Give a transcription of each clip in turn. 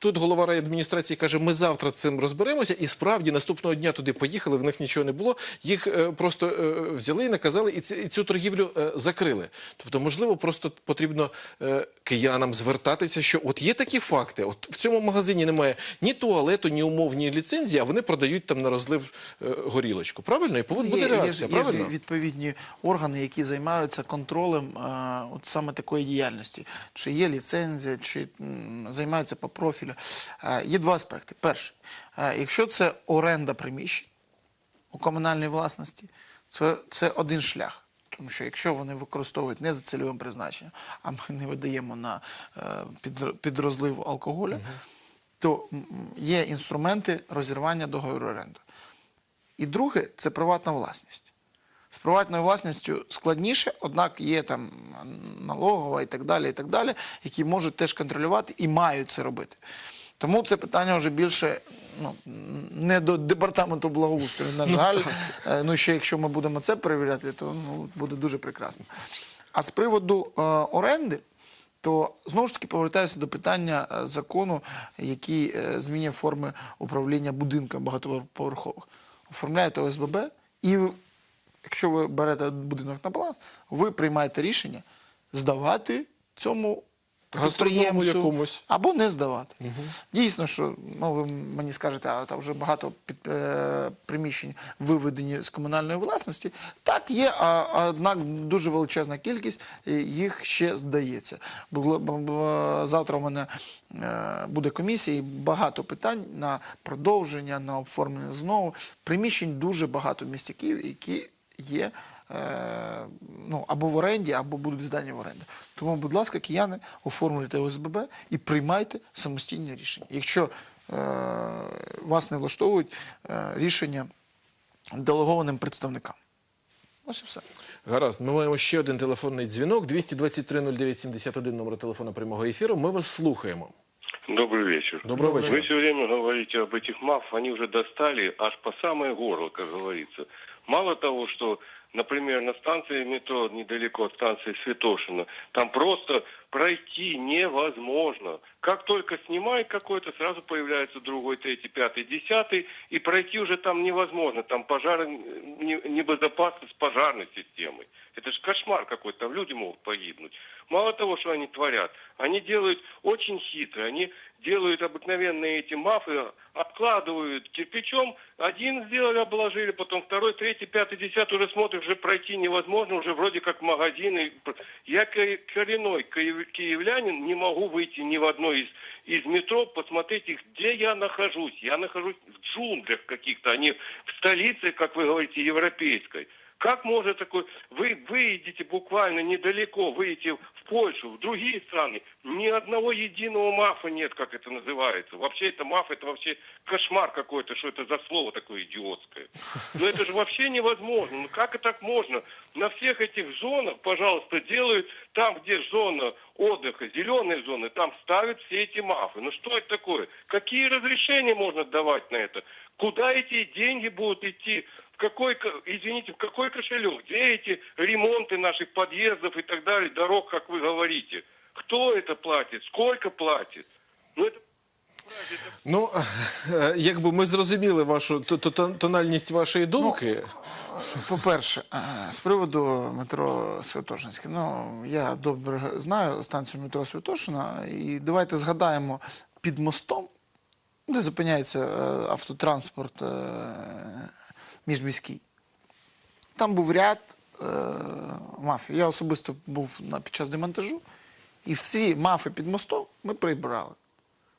Тут голова райадміністрації каже, ми завтра цим розберемося, і справді наступного дня туди поїхали, в них нічого не було. Їх е, просто е, взяли і наказали, і, цю торгівлю е, закрили. Тобто, можливо, просто потрібно киянам звертатися, що от є такі факти. От в цьому магазині немає ні туалету, ні умов, ні ліцензії, а вони продають там на розлив горілочку. Правильно? І повинна буде Є, є, ж- реакція. є відповідні органи, які займаються контролем от саме такої діяльності. Чи є ліцензія, чи м, займаються по профілю. Е, є два аспекти. Перший, е, якщо це оренда приміщень у комунальній власності, це, це один шлях. Тому що якщо вони використовують не за цільовим призначенням, а ми не видаємо на е, під, під алкоголю, то є інструменти розірвання договору оренди. І друге це приватна власність. З приватною власністю складніше, однак є там налогова і так далі, і так далі, які можуть теж контролювати і мають це робити. Тому це питання вже більше ну, не до департаменту благоустрою, на жаль. Е, Ну, ще якщо ми будемо це перевіряти, то ну, буде дуже прекрасно. А з приводу е, оренди, то знову ж таки повертаюся до питання е, закону, який е, змінює форми управління будинком багатоповерхових. Оформляєте ОСББ, і якщо ви берете будинок на баланс, ви приймаєте рішення здавати цьому підприємцю якомусь. або не здавати. Дійсно, що ну, ви мені скажете, а там вже багато під, е, приміщень виведені з комунальної власності. Так, є, а, однак дуже величезна кількість е, їх ще здається. Було- б- б- Завтра у мене е, буде комісія і багато питань на продовження, на оформлення знову. Приміщень дуже багато в місті Київ, які є е, ну, або в оренді, або будуть здані в оренду. Тому, будь ласка, кияни, оформлюйте ОСББ і приймайте самостійні рішення. Якщо е, вас не влаштовують е, рішення делегованим представникам. Ось і все. Гаразд, ми маємо ще один телефонний дзвінок. 223 09 71 номер телефона прямого ефіру. Ми вас слухаємо. Добрый вечер. Доброго вечера. Вы все время говорите об этих МАФ, они уже достали аж по самое горло, как говорится. Мало того, что, например, на станции метро недалеко от станции Святошина, там просто пройти невозможно. Как только снимает какой-то, сразу появляется другой, третий, пятый, десятый, и пройти уже там невозможно. Там пожары, не- небезопасность пожарной системы. Это же кошмар какой-то, там люди могут погибнуть. Мало того, что они творят, они делают очень хитро, они делают обыкновенные эти мафы, откладывают кирпичом, один сделали, обложили, потом второй, третий, пятый, десятый, уже смотришь, уже пройти невозможно, уже вроде как магазин. И Я ко- коренной киев- киевлянин, не могу выйти ни в одно из, из метро, посмотреть где я нахожусь. Я нахожусь в джунглях каких-то, а не в столице, как вы говорите, европейской. Как может такой... Вы выйдете буквально недалеко, выйдете в Польшу, в другие страны. Ни одного единого мафа нет, как это называется. Вообще это маф, это вообще кошмар какой-то, что это за слово такое идиотское. Но это же вообще невозможно. Ну как и так можно? На всех этих зонах, пожалуйста, делают там, где зона отдыха, зеленые зоны, там ставят все эти мафы. Ну что это такое? Какие разрешения можно давать на это? Куда эти деньги будут идти? В какой, ко- извините, в какой кошелек? Где эти ремонты наших подъездов и так далее, дорог, как вы говорите? Кто это платит? Сколько платит? Ну это Ну, е, якби ми зрозуміли вашу т- т- тон- тональність вашої думки. По-перше, е, з приводу метро Святошинське, ну я добре знаю станцію метро Святошина, і давайте згадаємо під мостом, де зупиняється е, автотранспорт е, міжміський. Там був ряд е, мафій. Я особисто був на, під час демонтажу, і всі мафи під мостом ми прибрали.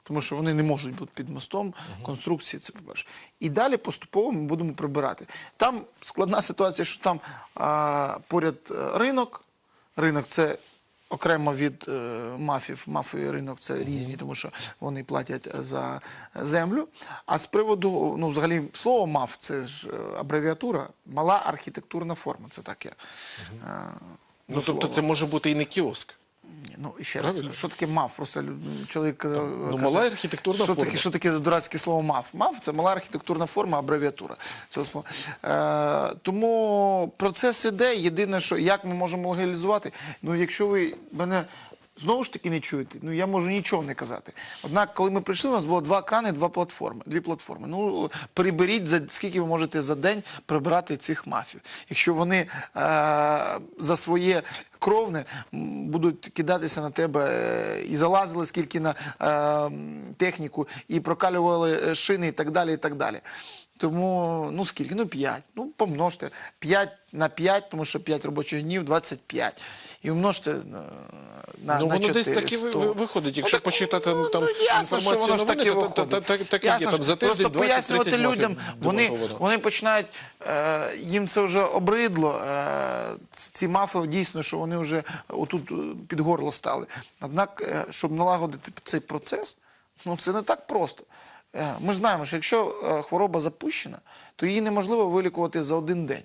Тому що вони не можуть бути під мостом, конструкції, це по-перше. І далі поступово ми будемо прибирати. Там складна ситуація, що там а, поряд е, ринок. Ринок це окремо від е, мафів. Мафи ринок це різні, тому що вони платять за землю. А з приводу, ну, взагалі, слово маф це ж е, абревіатура, мала архітектурна форма. Це таке. е, Ну, тобто слово. це може бути і не кіоск. Ну, ще Правильно. раз, що таке мав? Просто лю- чоловік казав, ну, мала архітектурна що форма. Таке, що таке дурацьке слово мав? Мав це мала архітектурна форма, абревіатура цього слова. Е, тому процес іде. Єдине, що як ми можемо легалізувати, ну якщо ви мене знову ж таки не чуєте. Ну я можу нічого не казати. Однак, коли ми прийшли, у нас було два крани, два платформи. Дві платформи. Ну переберіть за скільки ви можете за день прибирати цих мафів. Якщо вони е, за своє кровне будуть кидатися на тебе е, і залазили скільки на е, техніку, і прокалювали е, шини, і так далі, і так далі. Тому, ну скільки? Ну 5. Ну, помножте. 5 на 5, тому що 5 робочих днів 25. І умножте на, на Ну, на воно десь 400. так і ви- ви- виходить. Якщо так, почитати, ну, там, ну, ясно, що інформацію воно ж так новини, і то- то- виходить. то- так і є. Ясно Там за тиждень Просто 20-30 пояснювати людям, вони, вони починають, е, їм це вже обридло, е, ц- ці мафи дійсно, що вони вже отут е, під горло стали. Однак, е, щоб налагодити цей процес, ну це не так просто. Е, Ми знаємо, що якщо е, хвороба запущена, то її неможливо вилікувати за один день.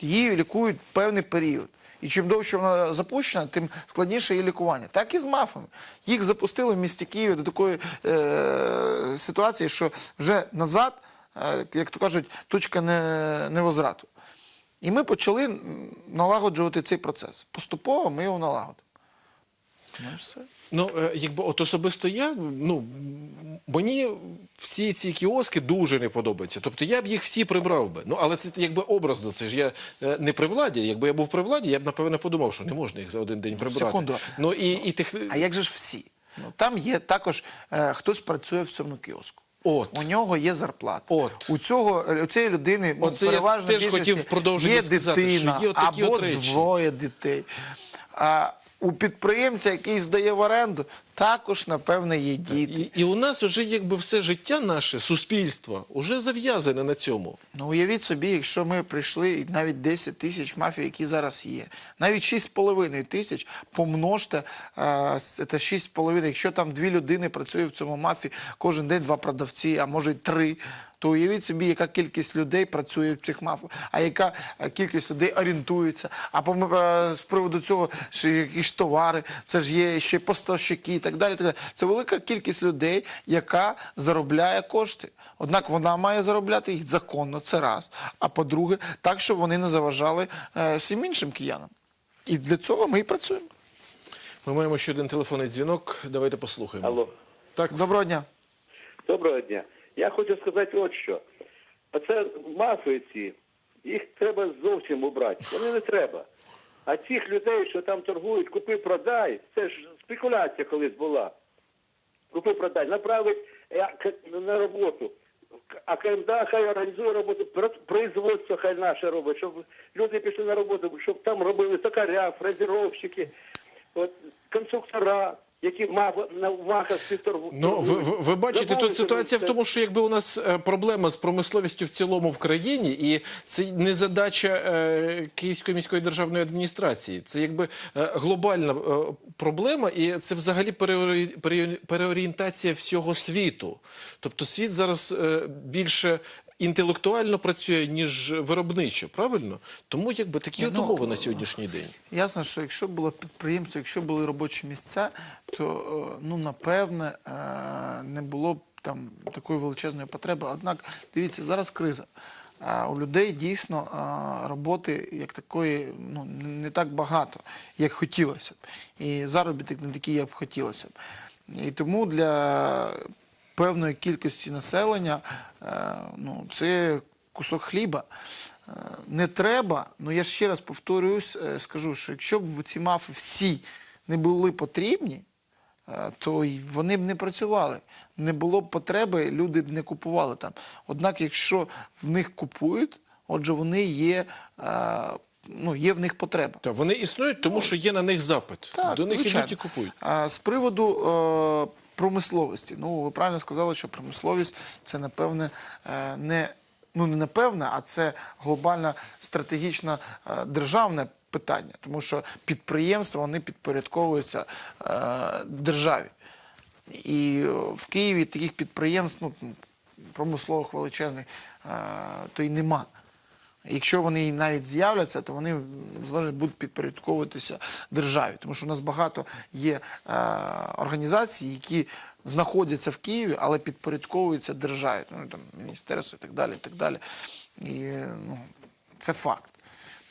Її лікують певний період. І чим довше вона запущена, тим складніше її лікування. Так і з мафами. Їх запустили в місті Києві до такої е, ситуації, що вже назад, е, як то кажуть, точка не. І ми почали налагоджувати цей процес. Поступово ми його налагодимо. Ну все. Ну, е, якби от особисто я, ну мені всі ці кіоски дуже не подобаються. Тобто я б їх всі прибрав би. Ну, але це якби образно. Це ж я е, не при владі. Якби я був при владі, я б напевно подумав, що не можна їх за один день прибрати. Секунду. Ну і, і тих А як же ж всі? Ну, там є також е, хтось працює в цьому кіоску. От. У нього є зарплата. От. У цього у цієї людини ну, Оце я теж хотів є сказати, дитина що є отакі або двоє дітей. А у підприємця, який здає в оренду, також, напевне, є діти. і, і у нас вже якби все життя наше, суспільство, уже зав'язане на цьому. Ну, уявіть собі, якщо ми прийшли і навіть 10 тисяч мафій, які зараз є, навіть 6,5 тисяч, помножте е, це 6,5, якщо там дві людини працюють в цьому мафі, кожен день два продавці, а може й три, то уявіть собі, яка кількість людей працює в цих мафах, а яка кількість людей орієнтується. А по, з приводу цього ще якісь товари, це ж є ще поставщики так далі. Так далі. Це велика кількість людей, яка заробляє кошти. Однак вона має заробляти їх законно, це раз. А по-друге, так, щоб вони не заважали е, всім іншим киянам. І для цього ми і працюємо. Ми маємо ще один телефонний дзвінок. Давайте послухаємо. Алло. Так, Доброго дня. Доброго дня. Я хочу сказати от що. Оце мафи ці, їх треба зовсім убрати. Вони не треба. А цих людей, що там торгують, купи-продай, це ж спекуляція колись була. Купи-продай, направить е, на роботу. А КМДА хай організує роботу, производство хай наше робить, щоб люди пішли на роботу, щоб там робили токаря, фрезеровщики, от, конструктора, які мав, на махах торгують. Ну, ви, ви, ви бачите, Добавити тут ситуація в тому, що якби у нас е, проблема з промисловістю в цілому в країні, і це не задача е, Київської міської державної адміністрації. Це якби е, глобальна е, проблема, і це взагалі переорі- пере- переорієнтація всього світу. Тобто світ зараз е, більше. Інтелектуально працює ніж виробничо, правильно? Тому якби такі ну, умови на сьогоднішній день. Ясно, що якщо було підприємство, якщо були робочі місця, то е, ну напевне е, не було б там такої величезної потреби. Однак, дивіться, зараз криза. А у людей дійсно е, роботи як такої ну, не- так багато, як хотілося б. І заробіток не такий, як б хотілося б. І тому для певної кількості населення ну, це кусок хліба. Не треба, ну я ще раз повторююсь, е, скажу, що якщо б ці мафи всі не були потрібні, то й вони б не працювали. Не було б потреби, люди б не купували там. Однак, якщо в них купують, отже, вони є, е, ну, є в них потреба. Та вони існують, тому що є на них запит. Так, До них звичайно. ідуть і купують. А з приводу е, промисловості, ну ви правильно сказали, що промисловість це напевне е, не ну не напевне, а це глобальна стратегічна е, державне питання, тому що підприємства вони підпорядковуються е, державі. І в Києві таких підприємств, ну промислових величезних, е, то й нема. Якщо вони навіть з'являться, то вони залежно будуть підпорядковуватися державі, тому що у нас багато є е, організацій, які знаходяться в Києві, але підпорядковуються державі, ну там міністерство і так далі. І так далі. І ну, це факт.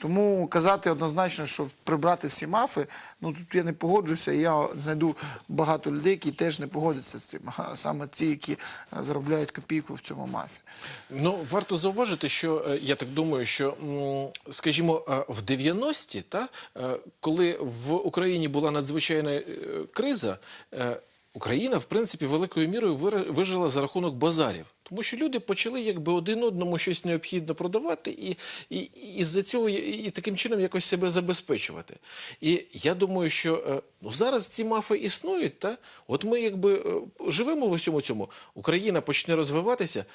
Тому казати однозначно, що прибрати всі мафи, ну тут я не погоджуся. Я знайду багато людей, які теж не погодяться з цим. А саме ті, які е, заробляють копійку в цьому мафі. Ну, варто зауважити, що е, я так думаю, що, скажімо, е, в 90-ті, та, коли в Україні була надзвичайна криза, Україна, в принципі, великою мірою вижила за рахунок базарів. Тому що люди почали якби один одному щось необхідно продавати, і, і, і з-за цього і таким чином якось себе забезпечувати. І я думаю, що е, ну, зараз ці мафи існують, та от ми якби е, живемо в усьому цьому. Україна почне розвиватися.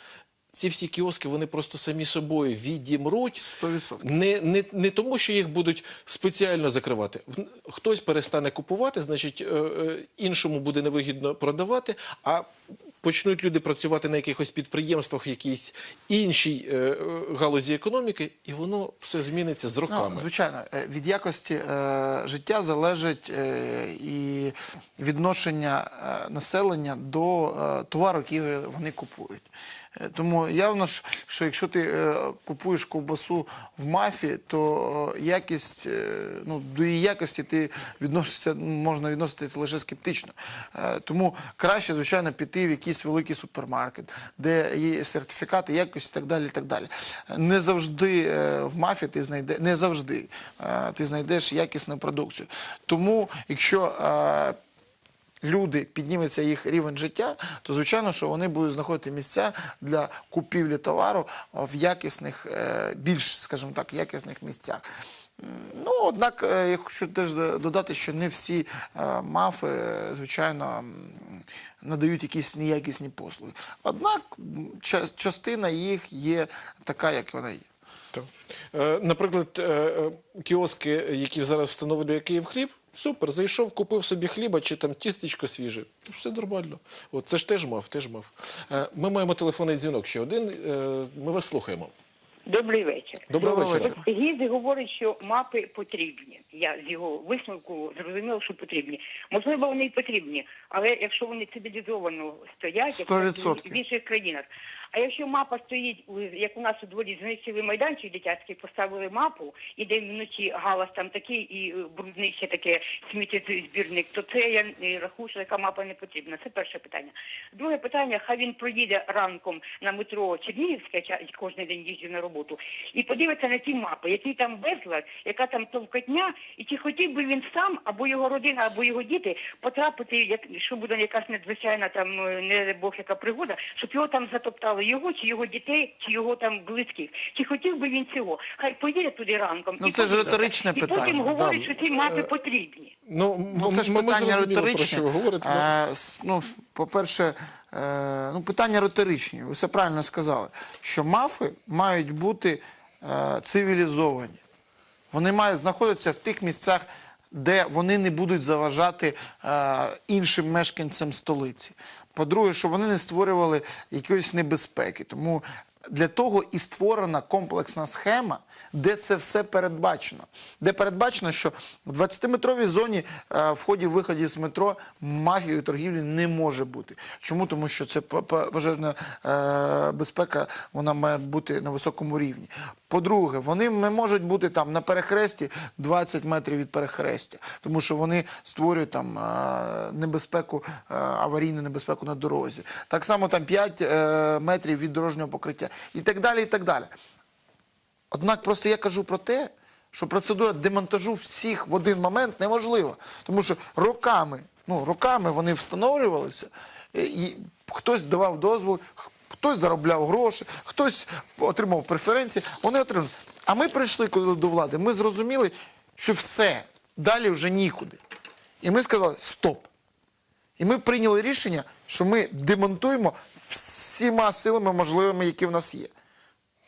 Ці всі кіоски вони просто самі собою відімруть. 100%. Не, не, не тому, що їх будуть спеціально закривати. Хтось перестане купувати, значить е, е, іншому буде невигідно продавати, а почнуть люди працювати на якихось підприємствах в якійсь іншій е, галузі економіки, і воно все зміниться з роками. Ну, звичайно, від якості е, життя залежить е, і відношення населення до е, товару, який вони купують. Е, Тому явно ж, що якщо ти е, купуєш ковбасу в мафі, то е, якість, ну, до її якості ти відносишся, можна відноситися лише скептично. Тому краще, звичайно, піти в якийсь великий супермаркет, де є сертифікати якості і так далі. і так далі. Не завжди в мафі ти знайдеш, не завжди ти знайдеш якісну продукцію. Тому, якщо люди підніметься їх рівень життя, то звичайно, що вони будуть знаходити місця для купівлі товару в якісних, е, більш, скажімо так, якісних місцях. Ну, однак, е, я хочу теж додати, що не всі е, мафи, звичайно, надають якісь неякісні послуги. Однак частина їх є така, як вона є. Наприклад, кіоски, які зараз встановлює Київ хліб, супер, зайшов, купив собі хліба чи там тістечко свіже. Все нормально. От це ж теж мав, теж мав. Е, Ми маємо телефонний дзвінок ще один. Е, Ми вас слухаємо. Добрий вечір. Вечора. вечора. Гізі говорить, що мапи потрібні. Я з його висновку зрозуміла, що потрібні. Можливо, вони і потрібні, але якщо вони цивілізовано стоять, як в інших країнах. А якщо мапа стоїть, як у нас у дворі знищили майданчик дитячий, поставили мапу, і де вночі галас там такий, і е, брудний ще таке сміттєзбірник, то це я е, рахую, що така мапа не потрібна. Це перше питання. Друге питання, хай він проїде ранком на метро Чернігівське, кожен день їжджу на роботу, і подивиться на ті мапи, який там безлад, яка там товкотня, і чи хотів би він сам, або його родина, або його діти потрапити, як що буде якась надзвичайна там е, не Бог яка пригода, щоб його там затоптали його, чи його дітей, чи його там близьких. Чи хотів би він цього? Хай поїде туди ранком. Ну, і це ж риторичне і питання. потім говорить, Да. що ці мапи потрібні. Ну, Ну, це ж ми, ми питання зрозуміли, риторичне. про що ви говорите. Е, ну, по-перше, е, ну, питання риторичні. Ви все правильно сказали, що мафи мають бути е, цивілізовані. Вони мають знаходитися в тих місцях, де вони не будуть заважати е, іншим мешканцям столиці. По-друге, щоб вони не створювали якоїсь небезпеки. Тому для того і створена комплексна схема, де це все передбачено. Де передбачено, що в 20-метровій зоні е, вході-виході з метро мафії торгівлі не може бути. Чому? Тому що це пожежна е, безпека, вона має бути на високому рівні. По-друге, вони не можуть бути там на перехресті 20 метрів від перехрестя, тому що вони створюють там е, небезпеку, е, аварійну небезпеку на дорозі. Так само там 5 е, метрів від дорожнього покриття і так далі. і так далі. Однак просто я кажу про те, що процедура демонтажу всіх в один момент неможлива. Тому що роками, ну, роками вони встановлювалися, і- хтось давав дозвіл, хтось заробляв гроші, хтось отримав преференції, вони отримали. А ми прийшли коли до влади, ми зрозуміли, що все, далі вже нікуди. І ми сказали стоп. І ми прийняли рішення, що ми демонтуємо всіма силами можливими, які в нас є.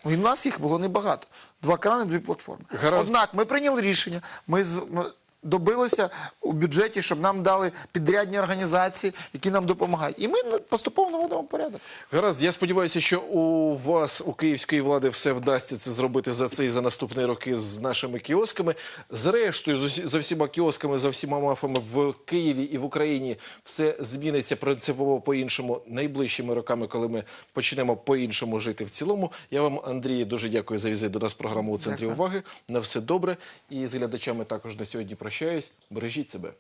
І в нас їх було небагато. Два крани, дві платформи. Гаразд. Однак ми прийняли рішення, ми, ми добилися у бюджеті, щоб нам дали підрядні організації, які нам допомагають. І ми поступово наводимо порядок. Гаразд, я сподіваюся, що у вас, у київської влади, все вдасться це зробити за цей і за наступні роки з нашими кіосками. Зрештою, за всіма кіосками, за всіма мафами в Києві і в Україні все зміниться принципово по-іншому найближчими роками, коли ми почнемо по-іншому жити в цілому. Я вам, Андрій, дуже дякую за візит до нас програму у центрі Дякую. уваги. На все добре. І з глядачами також на сьогодні прощаюсь. Бережіть себе.